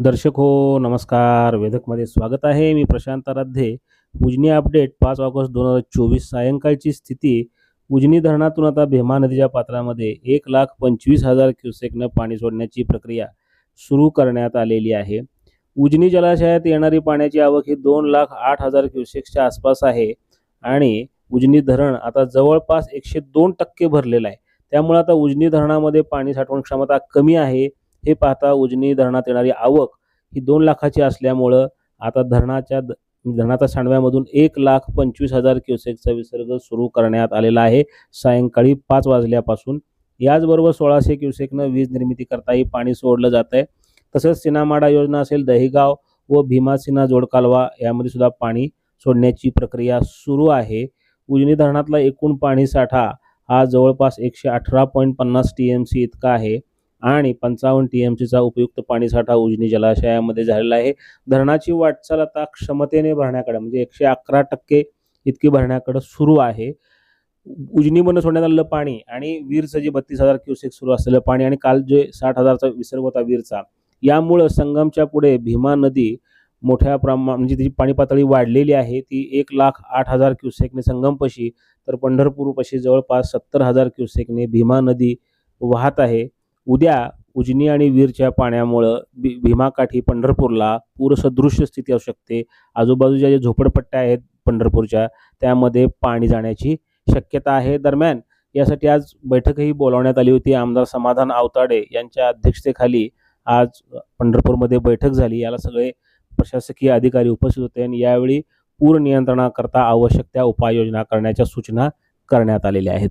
दर्शक हो नमस्कार. वेदकमध्ये स्वागत आहे. मी प्रशांत आराध्ये. उजनी अपडेट पाच ऑगस्ट दोन हजार चोवीस सायंकाळची स्थिती. उजनी धरणातून आता भीमा नदीच्या पात्रामध्ये एक लाख पंचवीस हजार क्युसेकनं पाणी सोडण्याची प्रक्रिया सुरू करण्यात आलेली आहे. उजनी जलाशयात येणारी पाण्याची आवक ही दोन लाख आठ हजार क्युसेक्सच्या आसपास आहे आणि उजनी धरण आता जवळपास एकशे दोन टक्के भरलेलं आहे. त्यामुळे आता उजनी धरणामध्ये पाणी साठवण क्षमता कमी आहे. हे पाहता उजनी धरणात येणारी आवक ही दोन लाखाची असल्यामुळं आता धरणाच्या द- धरणाच्या सांडव्यामधून एक लाख पंचवीस हजार क्युसेकचा विसर्ग सुरू करण्यात आलेला आहे. सायंकाळी पाच वाजल्यापासून याचबरोबर सोळाशे क्युसेकनं वीज निर्मिती करताही पाणी सोडलं जात आहे तसंच सिनामाडा योजना असेल दहिगाव व भीमासिना जोडकालवा यामध्ये सुद्धा पाणी सोडण्याची प्रक्रिया सुरू आहे. उजनी धरणातला एकूण पाणी साठा हा जवळपास एकशे अठरा पॉईंट पन्नास टी एम सी इतका आहे. आणि पंचावन्न टी एम सीचा उपयुक्त पाणीसाठा उजनी जलाशयामध्ये झालेला आहे. धरणाची वाटचाल आता क्षमतेने भरण्याकडे म्हणजे एकशे अकरा टक्के इतकी भरण्याकडे सुरू आहे. उजनीमधून सोडण्यात आलेलं पाणी आणि वीरचं जे बत्तीस हजार क्युसेक सुरू असलेलं पाणी आणि काल जे साठ हजारचा विसर्ग होता वीरचा यामुळं संगमच्या पुढे भीमा नदी मोठ्या प्रमाण म्हणजे तिची पाणी पातळी वाढलेली आहे. ती एक लाख आठ हजार क्युसेकने संगमपाशी तर पंढरपूरपाशी जवळपास सत्तर हजार क्युसेकने भीमा नदी वाहत आहे. उद्या उजनी आणि वीरच्या पाण्यामुळं भी भीमाकाठी पंढरपूरला पूरसदृश्य स्थिती असू शकते. आजूबाजूच्या ज्या झोपडपट्ट्या आहेत पंढरपूरच्या त्यामध्ये पाणी जाण्याची शक्यता आहे. दरम्यान यासाठी आज बैठकही बोलावण्यात आली होती. आमदार समाधान आवताडे यांच्या अध्यक्षतेखाली आज पंढरपूरमध्ये बैठक झाली. याला सगळे प्रशासकीय अधिकारी उपस्थित होते आणि यावेळी पूर नियंत्रणाकरता आवश्यक त्या उपाययोजना करण्याच्या सूचना करण्यात आलेल्या आहेत.